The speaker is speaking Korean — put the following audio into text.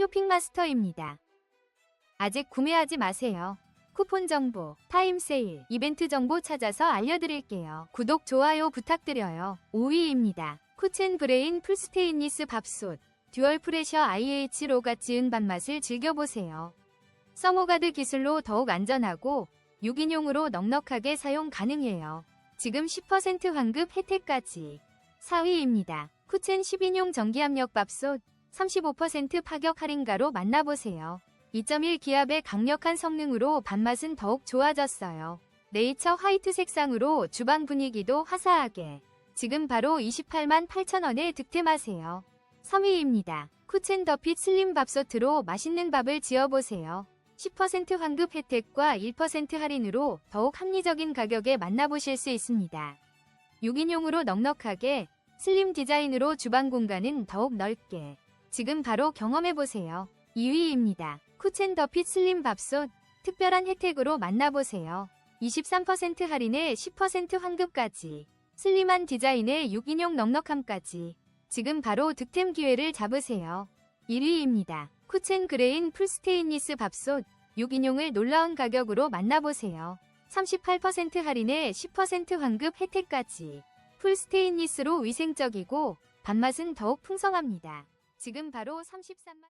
쇼핑마스터입니다. 아직 구매하지 마세요. 쿠폰 정보, 타임 세일, 이벤트 정보 찾아서 알려드릴게요. 구독, 좋아요 부탁드려요. 5위입니다. 쿠첸 브레인 풀스테인리스 밥솥. 듀얼 프레셔 IH로 같이 은 밥맛을 즐겨보세요. 서모가드 기술로 더욱 안전하고 6인용으로 넉넉하게 사용 가능해요. 지금 10% 환급 혜택까지. 4위입니다. 쿠첸 10인용 전기압력 밥솥 35% 파격 할인가로 만나보세요. 2.1 기압의 강력한 성능으로 밥맛은 더욱 좋아졌어요. 네이처 화이트 색상으로 주방 분위기도 화사하게. 지금 바로 28만 8천원에 득템하세요. 3위입니다. 쿠첸 더핏 슬림 밥솥으로 맛있는 밥을 지어보세요. 10% 환급 혜택과 1% 할인으로 더욱 합리적인 가격에 만나보실 수 있습니다. 6인용으로 넉넉하게 슬림 디자인으로 주방 공간은 더욱 넓게. 지금 바로 경험해보세요. 2위입니다. 쿠첸 더핏 슬림 밥솥 특별한 혜택으로 만나보세요. 23% 할인에 10% 환급까지. 슬림한 디자인에 6인용 넉넉함까지. 지금 바로 득템 기회를 잡으세요. 1위입니다. 쿠첸 그레인 풀스테인리스 밥솥 6인용을 놀라운 가격으로 만나보세요. 38% 할인에 10% 환급 혜택까지. 풀스테인리스로 위생적이고 밥맛은 더욱 풍성합니다. 지금 바로 33만